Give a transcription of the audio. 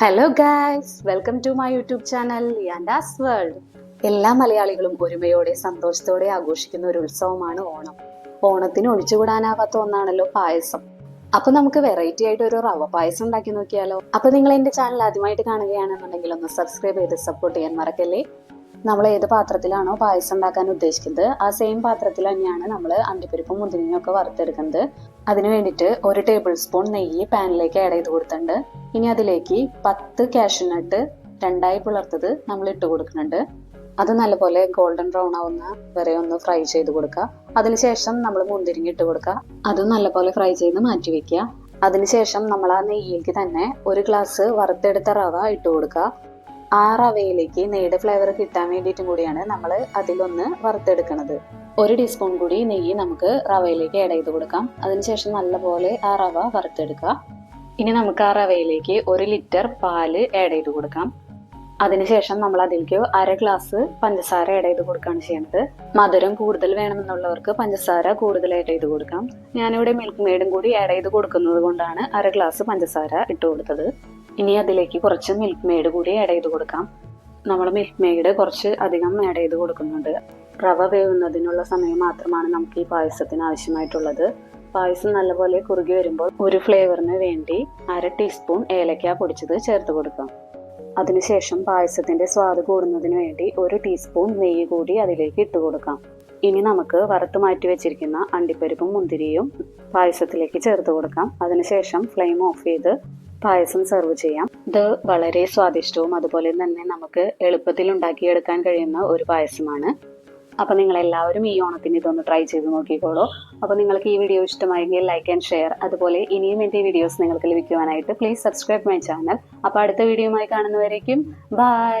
Hello guys welcome to my YouTube channel യാൻഡാസ് world എല്ലാ മലയാളികളും ഒരുമയോടെ സന്തോഷത്തോടെ ആഘോഷിക്കുന്ന ഒരു ഉത്സവമാണ് ഓണം. ഓണത്തിന് ഒഴിച്ചുകൂടാനാവാത്ത ഒന്നാണല്ലോ പായസം. അപ്പൊ നമുക്ക് വെറൈറ്റി ആയിട്ട് ഒരു റവ പായസം ഉണ്ടാക്കി നോക്കിയാലോ? അപ്പൊ നിങ്ങൾ എന്റെ ചാനൽ ആദ്യമായിട്ട് കാണുകയാണെന്നുണ്ടെങ്കിൽ ഒന്ന് സബ്സ്ക്രൈബ് ചെയ്ത് സപ്പോർട്ട് ചെയ്യാൻ മറക്കല്ലേ? നമ്മൾ ഏത് പാത്രത്തിലാണോ പായസം ഉണ്ടാക്കാൻ ഉദ്ദേശിക്കുന്നത് ആ സെയിം പാത്രത്തിൽ തന്നെയാണ് നമ്മൾ അണ്ടിപ്പരിപ്പും മുന്തിരിങ്ങയും ഒക്കെ വറുത്തെടുക്കുന്നത്. അതിന് വേണ്ടിയിട്ട് ഒരു ടേബിൾ സ്പൂൺ നെയ്യ് പാനിലേക്ക് ആഡ് ചെയ്ത് കൊടുത്തിട്ടുണ്ട്. ഇനി അതിലേക്ക് പത്ത് കാഷ്യൂനട്ട് രണ്ടായി പിളർത്തത് നമ്മൾ ഇട്ട് കൊടുക്കുന്നുണ്ട്. അത് നല്ലപോലെ ഗോൾഡൻ ബ്രൗൺ ആവുന്ന വരെ ഒന്ന് ഫ്രൈ ചെയ്ത് കൊടുക്കുക. അതിനുശേഷം നമ്മൾ മുന്തിരിങ്ങ ഇട്ട് കൊടുക്കുക. അത് നല്ലപോലെ ഫ്രൈ ചെയ്ത് മാറ്റി വെക്കുക. അതിനുശേഷം നമ്മൾ ആ നെയ്യിലേക്ക് തന്നെ ഒരു ഗ്ലാസ് വറുത്തെടുത്ത റവ ഇട്ട് കൊടുക്കുക. ആ റവയിലേക്ക് നെയ്യുടെ ഫ്ലേവർ കിട്ടാൻ വേണ്ടിയിട്ടും കൂടിയാണ് നമ്മൾ അതിലൊന്ന് വറുത്തെടുക്കുന്നത് ഒരു ടീസ്പൂൺ കൂടി നെയ്യ് നമുക്ക് റവയിലേക്ക് ആഡ് ചെയ്ത് കൊടുക്കാം. അതിനുശേഷം നല്ലപോലെ ആ റവ വറുത്തെടുക്കുക. ഇനി നമുക്ക് ആ റവയിലേക്ക് ഒരു ലിറ്റർ പാൽ ആഡ് ചെയ്ത് കൊടുക്കാം. അതിനുശേഷം നമ്മൾ അതിലേക്ക് അര ഗ്ലാസ് പഞ്ചസാര ആഡ് ചെയ്ത് കൊടുക്കുകയാണ് ചെയ്യുന്നത് മധുരം കൂടുതൽ വേണമെന്നുള്ളവർക്ക് പഞ്ചസാര കൂടുതൽ ആഡ് ചെയ്ത് കൊടുക്കാം. ഞാനിവിടെ മിൽക്ക് മെയ്ഡും കൂടി ആഡ് ചെയ്ത് കൊടുക്കുന്നത് കൊണ്ടാണ് അര ഗ്ലാസ് പഞ്ചസാര ഇട്ട് കൊടുത്തത്. ഇനി അതിലേക്ക് കുറച്ച് മിൽക്ക് മെയ്ഡ് കൂടി ആഡ് ചെയ്ത് കൊടുക്കാം. നമ്മൾ മിൽക്ക് മെയ്ഡ് കുറച്ച് അധികം ആഡ് ചെയ്ത് കൊടുക്കുന്നുണ്ട്. റവ വേവുന്നതിനുള്ള സമയം മാത്രമാണ് നമുക്ക് ഈ പായസത്തിന് ആവശ്യമായിട്ടുള്ളത്. പായസം നല്ലപോലെ കുറുകി വരുമ്പോൾ ഒരു ഫ്ലേവറിന് വേണ്ടി അര ടീസ്പൂൺ ഏലക്ക പൊടിച്ചത് ചേർത്ത് കൊടുക്കാം. അതിനുശേഷം പായസത്തിന്റെ സ്വാദ് കൂടുന്നതിന് വേണ്ടി ഒരു ടീസ്പൂൺ നെയ്യ് കൂടി അതിലേക്ക് ഇട്ട് കൊടുക്കാം. ഇനി നമുക്ക് വറുത്ത് മാറ്റി വെച്ചിരിക്കുന്ന അണ്ടിപ്പരിപ്പും മുന്തിരിയും പായസത്തിലേക്ക് ചേർത്ത് കൊടുക്കാം. അതിനുശേഷം ഫ്ലെയിം ഓഫ് ചെയ്ത് പായസം സെർവ് ചെയ്യാം. ഇത് വളരെ സ്വാദിഷ്ടവും അതുപോലെ തന്നെ നമുക്ക് എളുപ്പത്തിൽ ഉണ്ടാക്കിയെടുക്കാൻ കഴിയുന്ന ഒരു പായസമാണ്. അപ്പോൾ നിങ്ങൾ എല്ലാവരും ഈ ഓണത്തിന് ഇതൊന്ന് ട്രൈ ചെയ്ത് നോക്കിക്കോളൂ. അപ്പോൾ നിങ്ങൾക്ക് ഈ വീഡിയോ ഇഷ്ടമായെങ്കിൽ ലൈക്ക് ആൻഡ് ഷെയർ അതുപോലെ ഇനിയും എന്റെ വീഡിയോസ് നിങ്ങൾക്ക് ലഭിക്കുവാനായിട്ട് പ്ലീസ് സബ്സ്ക്രൈബ് മൈ ചാനൽ അപ്പോൾ അടുത്ത വീഡിയോയുമായി കാണുന്നവരേക്കും ബൈ